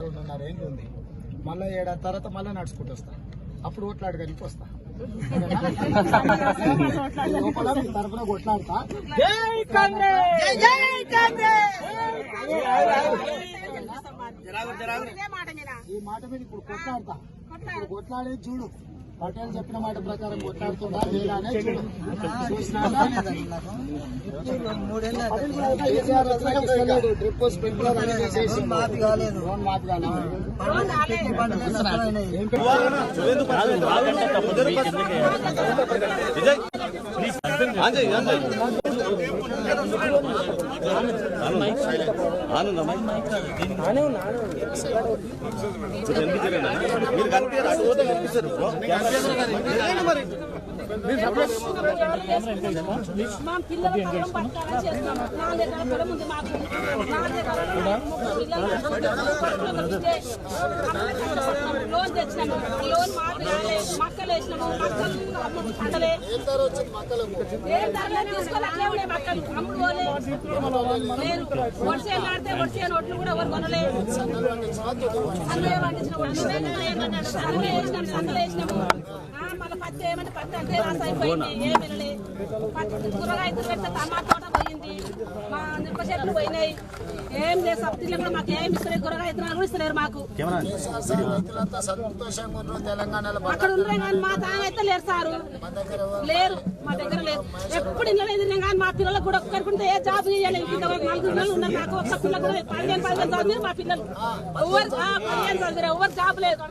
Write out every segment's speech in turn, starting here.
రెండున్నర ఏళ్ళు ఉంది. మళ్ళీ ఏడాది తర్వాత మళ్ళీ నడుచుకుంటూ వస్తా. అప్పుడు కొట్లాడడానికి వస్తా. లోపల మీ తరఫున కొట్లాడతా. ఈ మాట మీద ఇప్పుడు కొట్లాడతా. ఇప్పుడు కొట్లాడేది చూడు. పటేల్ చెప్పిన మాట ప్రకారం కొట్లాడుతుందా లేదా అనేది చూడు చూసినాకా పటేల్ కూడా అయితే కేసీఆర్ వచ్చినాక ఇస్తలేడు. డ్రిప్ స్ప్రింక్లర్ మాఫీ కాలేదు. ఏం పేరు? మీరు కనిపించారు మా పిల్లల పట్టాలని చేస్తున్నాం. నాలుగు ఎకరాల పొలం ఉంది మాకు. నాలుగు ఎకరాల లోన్ తెచ్చినాము లోన్ మాకు మక్కలు వేసినాము మక్కలు అమ్ముడు ఏం మక్కలు అమ్ముడు పోలే లేరు కూడా ఎవరు కొనలే అన్నయ్య పండించిన అన్నయ్య వేసినాము సంతలు వేసినాము పత్తి ఏమంటే పత్తి అంటే రాసి ఏమి ఏం కూరగాయలు పెడితే తోట పోయింది మా నిప్ప చెట్లు పోయినాయి. ఏం లేదు సబ్సిడీలు కూడా మాకు ఏం ఇస్తలేదు కూరగాయ ఇత్తనాలు కూడా ఇస్తలేరు మాకు. అక్కడ ఉండే కానీ మా తాను అయితే లేరు సారు. లేరు మా దగ్గర లేరు. ఎప్పుడు ఇళ్ళలో ఎదిరినా కానీ మా పిల్లలకు కూడా ఒక్కరికి ఏ జాబ్ చేయాలి? ఇంతవరకు నలుగురు పిల్లలు ఉన్నారు నాకు. ఒక్క పిల్ల కూడా పదిహేను పదిహేను చదివారు మా పిల్లలు. ఎవరు పదిహేను చదివారు ఎవరు జాబ్ లేదు.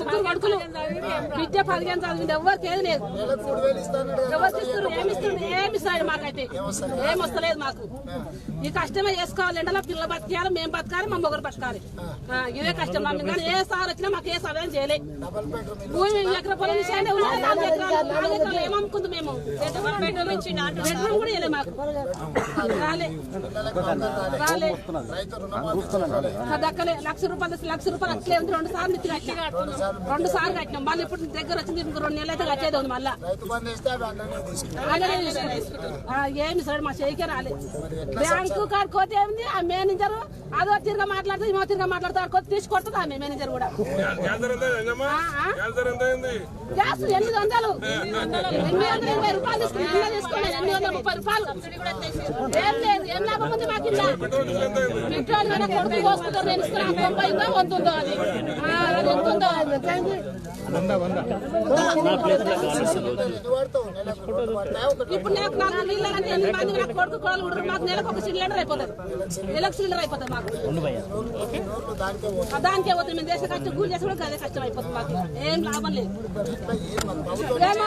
ముగ్గురు కొడుకులు. విద్య పదిహేను చదివింది. ఎవరికి ఏది లేదు. నెలకు మూడు వేలు ఇస్తాను ఎవరు ఇస్తారు? ఏమి ఇస్తారు? ఏమి ఇస్తాడు మాకైతే? ఏం వస్తలేదు మాకు. ఈ కష్టమే చేసుకోవాలి ఎండలో పిల్లలు బతకాలి మేము బతకాలి మా మొగరు బతకాలి. ఆ, ఇదే కష్టం నమ్మి కానీ ఏ సార్ వచ్చినా మాకు ఏ సహాయం చేయలే. డబల్ బెడ్రూమ్ ఇల్లు భూమి ఎకర పొలం విషయాన్ని ఉన్నది నాలుగు ఎకరాలు నాలుగు ఎకరాలు ఏమనుకుంది మేము? బెడ్రూమ్ ఇచ్చి బెడ్రూమ్ కూడా ఇవ్వలే మాకు. రాలే. రాలే. దక్కలే లక్ష రూపాయలు లక్ష రూపాయలు అట్లే ఉంది. రెండు సార్లు ఇచ్చి కట్టినాం. రెండు సార్లు కట్టినాం. మళ్ళీ ఇప్పుడు దగ్గర వచ్చింది ఇంకో రెండు నెలలు అయితే కట్టేది ఉంది మళ్ళా. ఏమి సార్ మా చేయికే రాలే. బ్యాంకు కాడుకోతే ఏముంది? ఆ మేనేజర్ అదో తిరిగా మాట్లాడితే ఇమో తిరిగా మాట్లాడితే ఆడుకోతే తీసుకొస్తుంది ఆమె మేనేజర్ కూడా. గ్యాస్ ఎనిమిది వందలు. ఎనిమిది వందల ఇరవై రూపాయలు తీసుకుని తీసుకున్నాను ఎనిమిది వందల ముప్పై రూపాయలు. ఏం లేదు ఏం లాభం ఉంది మాకు ఇలా పెట్రోల్ కొడుకు పోసుకుంటారు నేను ఇస్తున్నాను తొంభై ఉందో ఉందో అది. ఇప్పుడు నాకు నాకు నీళ్ళు అంటే ఎనిమిది మంది నాకు కొడుకు కోడలు కూడా మాకు నెలకు ఒక సిలిండర్ అయిపోతుంది. నెలకు సిలిండర్ అయిపోతుంది మాకు. దానికే పోతుంది మేము చేసే కష్టం కూలి చేసి కూడా అదే కష్టం అయిపోతుంది మాకు. ఏం లాభం లేదు.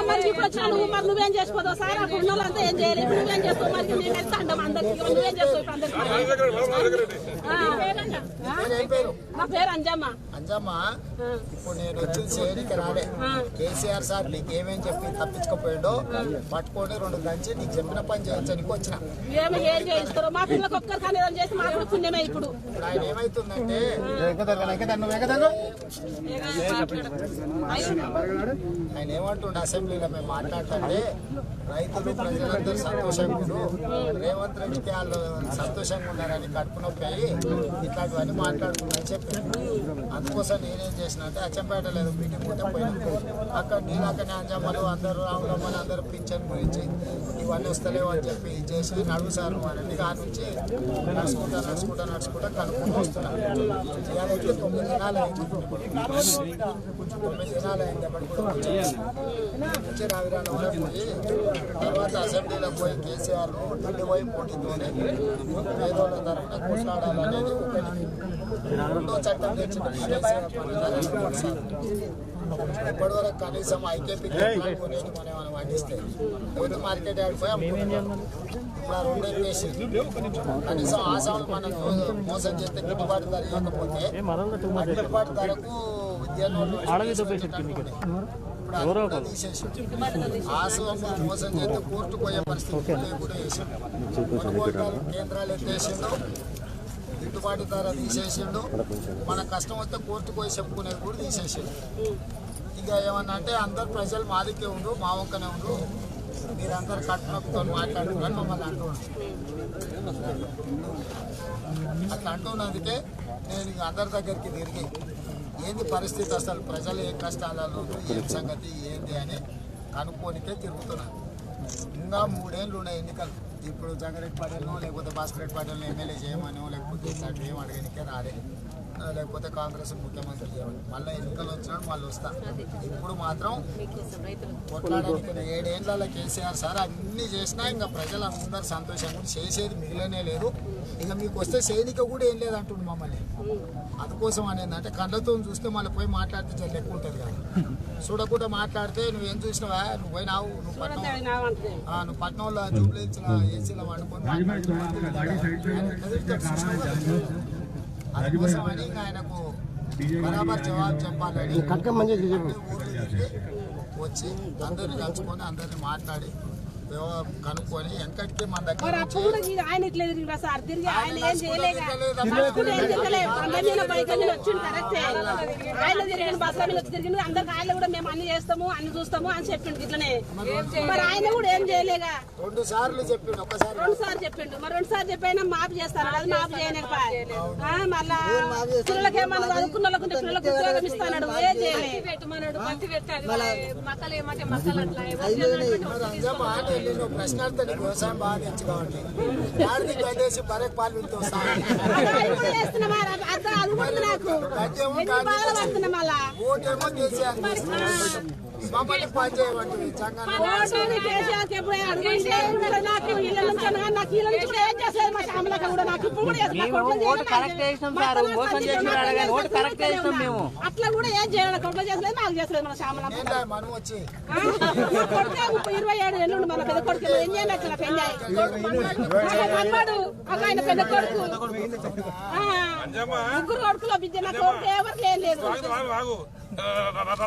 మరి ఇప్పుడు వచ్చినా నువ్వు మరి నువ్వేం చేసుకోదావు? సార్ అప్పుడు ఉన్న వాళ్ళంతా ఏం చేయలేదు ఇప్పుడు నువ్వేం చేస్తావు? మరి మేము ఎంత అంటాం అందరికి. నువ్వేం చేస్తావు ఇప్పుడు అందరికి? పేరు అంజమ్మ. అంజమ్మ ఇప్పుడు నేను వచ్చి చేయడానికి రాలే కేసీఆర్ సార్ నీకు ఏమేం చెప్పి తప్పించుకోపోయాడో పట్టుకొని రెండు దంచి నీకు చెప్పిన పని చేయొచ్చనికి వచ్చిన. ఇప్పుడు. ఆయన ఏమైతుందంటే ఆయన ఏమంటుండే? అసెంబ్లీలో మేము మాట్లాడుతుంటే రైతులు ప్రజలందరూ సంతోషంగా ఉన్నారు రేవంత్ రెడ్డికి వాళ్ళు సంతోషంగా ఉన్నారని కడుపు నొప్పి అయ్యి ఇట్లాంటివన్నీ మాట్లాడుతున్నారని చెప్పి. అందుకోసం నేనేం చేసిన అంటే అచ్చంపేట లేదు మీటింగ్ ఉంటే పోయినా. అక్కడ నీలాకనే అంజమ్మలు అందరూ రాములమ్మలు అందరూ పింఛన్ గురించి ఇవన్నీ వస్తలేవు అని చెప్పి చేసి నడుగుసారు అని దాని నుంచి నడుచుకుంటా నడుచుకుంటా నడుచుకుంటా కనుక్కుంటూ వస్తున్నాను ఇవాళ తొమ్మిది దినాలు అయింది. తొమ్మిది దినాలు అయింది. అప్పటికి కూడా రావిరాల వరకు పోయి తర్వాత అసెంబ్లీలో పోయి కేసీఆర్ ఢిల్లీ పోయి పోటీతోనే పేదోళ్ళ తరఫున కొట్లాడాలనేది ఒకటి. రెండో చట్టం తెచ్చిన కేసీఆర్ ఇప్పటి వరకు కనీసం ఐకేపీ మనం రోజు మార్కెట్ ఆడిపోయి. ఇప్పుడు ఆ రెండు కనీసం మనం మోసం చేస్తే గిట్టుబాటు ధర ఇవ్వకపోతే గిట్టుబాటు ధరకు మోసం చేస్తే కోర్టు పోయే పరిస్థితి కేంద్రాలు ఎత్తేసిండు గిట్టుబాటు ధర తీసేసిండు. మన కష్టం వస్తే కోర్టుకు పోయి చెప్పుకునేది కూడా తీసేసిండు. ఇక ఏమన్నా అంటే అందరు ప్రజలు మాదికే ఉండు మా వంకనే ఉండు. మీరందరు కట్టునప్పుతో మాట్లాడుకుని మమ్మల్ని అంటున్నారు. అట్లా అంటున్నందుకే నేను ఇక అందరి దగ్గరికి తిరిగి ఏంది పరిస్థితి అసలు? ప్రజలు ఏ కష్టాలలో ఏం సంగతి? ఏంది అని కనుక్కోనికే తిరుగుతున్నాను ఇంకా మూడేళ్ళు ఉన్నాయి ఎన్నికలు. ఇప్పుడు జగరెడ్డి పటేల్నో లేకపోతే భాస్కర్ పటేల్ని ఎమ్మెల్యే చేయమనో లేకపోతే ఇట్లాంటివి ఏం అడగనికే రాలే. లేకపోతే కాంగ్రెస్ ముఖ్యమంత్రి చేయమని. మళ్ళీ ఎన్నికలు వచ్చినాడు మళ్ళీ వస్తా. ఇప్పుడు మాత్రం కొట్లాడడానికి ఏడేళ్ళ కేసీఆర్ సార్ అన్ని చేసినా ఇంకా ప్రజలు అందరు సంతోషంగా ఉండి చేసేది మిగిలనే లేదు. ఇక మీకు వస్తే సైనిక కూడా ఏం లేదు అంటుండు మమ్మల్ని అందుకోసం అనేది అంటే కళ్ళతో చూస్తే మళ్ళీ పోయి మాట్లాడితే చాలా ఎక్కువ ఉంటుంది కదా. చూడకుండా మాట్లాడితే నువ్వేం చూసినావా? నువ్వు పోయినావు నువ్వు పట్నం ఆ, నువ్వు పట్నంలో జూబ్లీస్లో ఏసీలో వండుకొని? అందుకోసం అని ఇంకా ఆయనకు బరాబర్ జవాబు చెప్పాలని వచ్చి అందరిని కలుసుకొని అందరిని మాట్లాడి కనుక్కొని వెనకటికి మన దగ్గర ఆయన ఇట్లా తిరిగిరా సార్ తిరిగి ఆయన ఏం కరెక్టే. ఆయన తిరిగిన బస్సుల మీద వచ్చి తిరిగిండు అందరికి ఆయన కూడా మేము అన్ని చేస్తాము అన్ని చూస్తాము అని చెప్పిండు ఇట్లనే. మరి ఆయన కూడా ఏం చేయలేగా రెండు సార్లు చెప్పిండు ఒకసారి రెండు సార్లు చెప్పిండు. మరి రెండు సార్లు చెప్పైనా మాపు చేస్తాను అది మాపు చేయలేకపోయా మళ్ళా పిల్లలకి ఏమన్నా చదువుకున్న వాళ్ళకు ఉంటే పిల్లలకు ఉద్యోగం ఇస్తాడు ఏం చేయలేదు పెట్టమన్నాడు పత్తి పెట్టాలి. మక్కలు ఏమంటే మక్కలు అట్లా నువ్వు ప్రశ్న అడిగితే నీకు వ్యవసాయం బాగా తెచ్చు కాబట్టి. ఆడికి గడ్డేసి బరెక్ పాలు మళ్ళా? ఓటేమో కేసీఆర్ మమ్మల్ని పని ఒక్కరు ఓటు కరెక్ట్. చేసినాం సార్. మోసం నాకు అడగాలి. ఓటు చేస్తుంది. కరెక్ట్ చేసినాం మేము. అట్లా కూడా ఏం చేయాలి? కొడుకు చేసలేదు నాకు చేసలేదు మన శ్యామలమ్మ ఏంటా మనం వచ్చి? ఇరవై ఏడు ఎల్లుండి మన పెద్ద కొడుకు ఏం చేయాలి అట్లా పెళ్ళి మన్వాడు ఒక ఆయన పెద్ద కొడుకు. ముగ్గురు కొడుకులో బిడ్డ. నా కొడుకు ఎవరికి ఏం లేదు.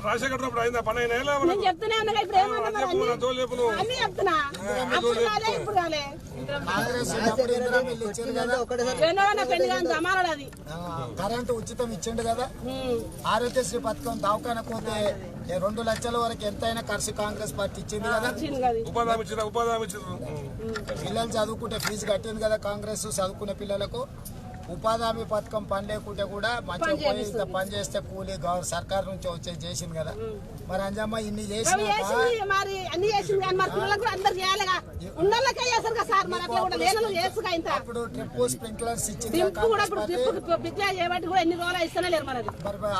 రాజశేఖర్ పని అయినా నేను చెప్తూనే ఉన్నా ఇప్పుడు ఏమన్నా. అన్ని చెప్తున్నా. అప్పుడు ఇప్పుడు కరెంటు ఉచితం ఇచ్చిండు కదా? ఆరోగ్యశ్రీ పథకం దవాఖాన పోతే రెండు లక్షల వరకు ఎంతైనా ఖర్చు కాంగ్రెస్ పార్టీ ఇచ్చింది కదా? పిల్లలు చదువుకుంటే ఫీజు కట్టింది కదా కాంగ్రెస్ చదువుకునే పిల్లలకు? ఉపాధి హామీ పథకం పని లేకుంటే కూడా మంచిగా పోయి ఇంత పని చేస్తే కూలీ గవర్ సర్కార్ నుంచి వచ్చేది చేసింది కదా. మరి అంజమ్మ ఇన్ని ఇంత. అప్పుడు ట్రిప్ స్ప్రింక్లర్స్ ఇచ్చింది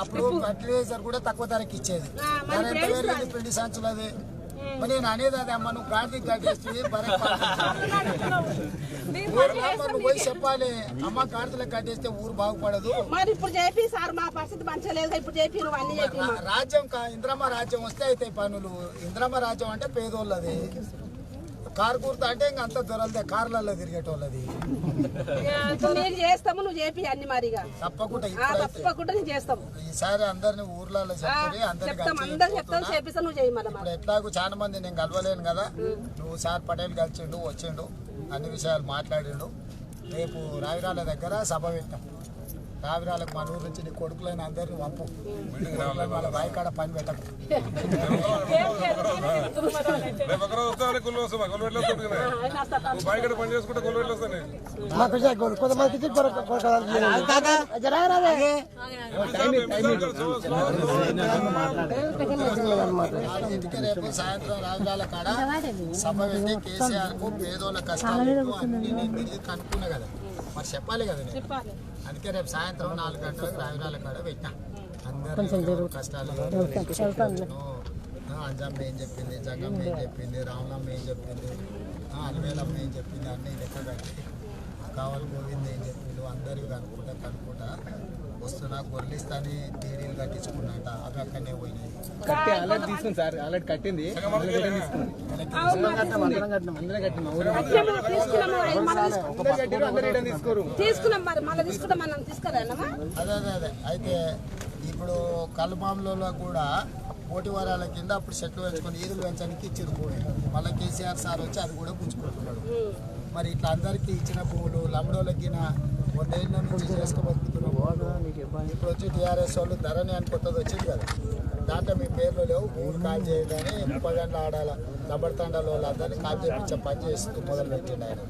అప్పుడు ఫర్టిలైజర్ కూడా తక్కువ ధరకి ఇచ్చేది. మరి మరి ఎంత ఇప్పుడు పెరిగింది పిండి సంచులు అది మరి నేను అనేది అదే అమ్మ నువ్వు కట్టేస్తుంది పోయి చెప్పాలి. అమ్మ గాడిదలకు కట్టేస్తే ఊరు బాగుపడదు. మరి ఇప్పుడు చెప్పి సార్ మా పరిస్థితి మంచిగా లేదు ఇప్పుడు చెప్పి రాజ్యం ఇంద్రమ్మ రాజ్యం వస్తే అయితే పనులు. ఇంద్రమ్మ రాజ్యం అంటే పేదోళ్ళది. కారు కూర్త అంటే ఇంక అంత దొరలదే కార్లలో తిరిగేటోళ్ళది. నీకు చేస్తాము? నువ్వు చెప్పి అన్ని మరిగా తప్పకుండా తప్పకుండా నేను చేస్తాము. ఈసారి అందరిని ఊర్లలో చెప్పి అందరికి చెప్తాం. అందరు చెప్తాం చేపిస్తాం నువ్వు ఇప్పుడు ఎట్లాగూ చాలా మంది నేను కలవలేను కదా. నువ్వు సార్ పటేల్ కలిసిండు వచ్చిండు అన్ని విషయాలు మాట్లాడిండు. రేపు రావిరాల దగ్గర సభ పెట్టాం రావిరాలకు మన ఊరు నుంచి నీ కొడుకులైన అందరిని పంపు. వాళ్ళ బాయికాడ పని పెట్టకు. రేపు ఒకరోజు బయట పని చేసుకుంటే రేపు సాయంత్రం రావిరాల కాడ సభ కేసీఆర్కు పేదోళ్ళ కష్టాలు అన్ని కనుక్కున్నా కదా. మరి చెప్పాలి కదా చెప్పాలి అందుకే రేపు సాయంత్రం నాలుగు గంటలకు రావిరాల కాడ పెట్టినా. అందరూ కష్టాలు అంజమ్మ ఏం చెప్పింది జగమ్మ ఏం చెప్పింది రామలమ్మ ఏం చెప్పింది అలివేలమ్మ ఏం చెప్పింది అన్నీ లెక్క కట్టి కావాలి గోవింద్ ఏం చెప్పిండు అందరివి కనుక్కుంటా కనుక్కుంటా. వస్తున్నా గొర్రెలిస్తాని డీడీలు కట్టించుకున్నట్ట అవి అక్కడనే పోయినాయి. కట్టి ఆల్రెడీ తీసుకుంది సార్ ఆల్రెడీ కట్టింది. అదే అదే అదే. అయితే ఇప్పుడు కల్మాంలో కూడా పోటీ వరాల కింద అప్పుడు చెట్లు పెంచుకొని ఈదులు పెంచడానికి ఇచ్చిన భూమి మళ్ళీ కేసీఆర్ సార్ వచ్చి అది కూడా పుంజుకుంటున్నాడు మరి ఇట్లా అందరికీ ఇచ్చిన భూములు లంబడోళ్ళకి వందేళ్ళ నుంచి చేసుకోబోతున్నాం ఇప్పుడు వచ్చి టీఆర్ఎస్ వాళ్ళు ధరని అని కొత్తది వచ్చింది కదా. దాంట్లో మీ పేర్లు లేవు ఊరు కాల్ చేయగానే ముప్పగంటలు ఆడాల లంబడతండాల వాళ్ళందరినీ కాల్ చేయించే పని చేస్తూ మొదలు పెట్టిండు ఆయన.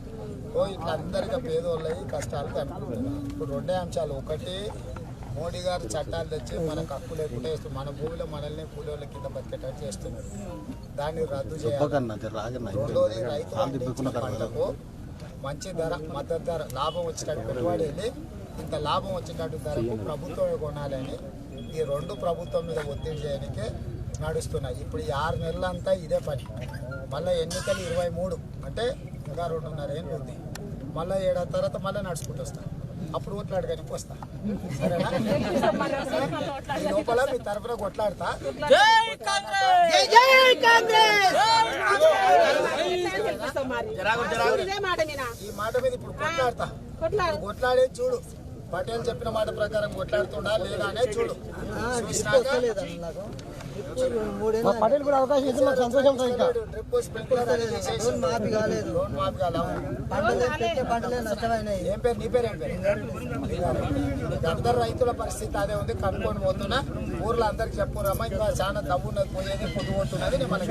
ఓ ఇట్లా అందరికీ పేదోళ్ళవి కష్టాలు కనుక్కుంటున్నారు. ఇప్పుడు రెండే అంశాలు. ఒకటి మోడీ గారు చట్టాలు తెచ్చి మనకు హక్కు లేకుండా చేస్తూ మన భూమిలో మనల్ని కూలీల కింద బతికేటట్టు చేస్తున్నారు. దాన్ని రద్దు చేయాలి. రైతు పంటకు మంచి ధర మద్దతు ధర లాభం వచ్చేటట్టు పెట్టుబడి వెళ్ళి ఇంత లాభం వచ్చేటట్టు ధరకు ప్రభుత్వమే కొనాలని ఈ రెండు ప్రభుత్వం మీద ఒత్తిడి చేయడానికే నడుస్తున్నాయి ఇప్పుడు ఈ ఆరు నెలలంతా ఇదే పని. మళ్ళీ ఎన్నికలు ఇరవై మూడు. అంటే ఇంకా రెండున్నర ఏళ్ళు ఉంది. మళ్ళీ ఏడాది తర్వాత మళ్ళీ నడుచుకుంటూ వస్తాను అప్పుడు కొట్లాడడానికి వస్తా. సరేనా? ఈ లోపల మీ తరఫున కొట్లాడతా. ఇదే మాట మీద ఈ మాట మీద ఇప్పుడు కొట్లాడతా. కొట్లాడు. కొట్లాడే చూడు. పటేల్ చెప్పిన మాట ప్రకారం కొట్లాడుతుండా లేదా అనే చూడు. పటేల్ కూడా అవకాశం ఇస్తే మాకు సంతోషం మాఫీ కాలేదు. లోన్ మాఫీ ఏం పేరు? నీ పేరు ఏం పేరు? అందరు రైతుల పరిస్థితి అదే ఉంది. కనుక్కొని పోతున్నా. ఊర్లో అందరికి చెప్పురమ్మా ఇంకా చాలా తవ్వున్నది పోయేది పొద్దు నేను మనకి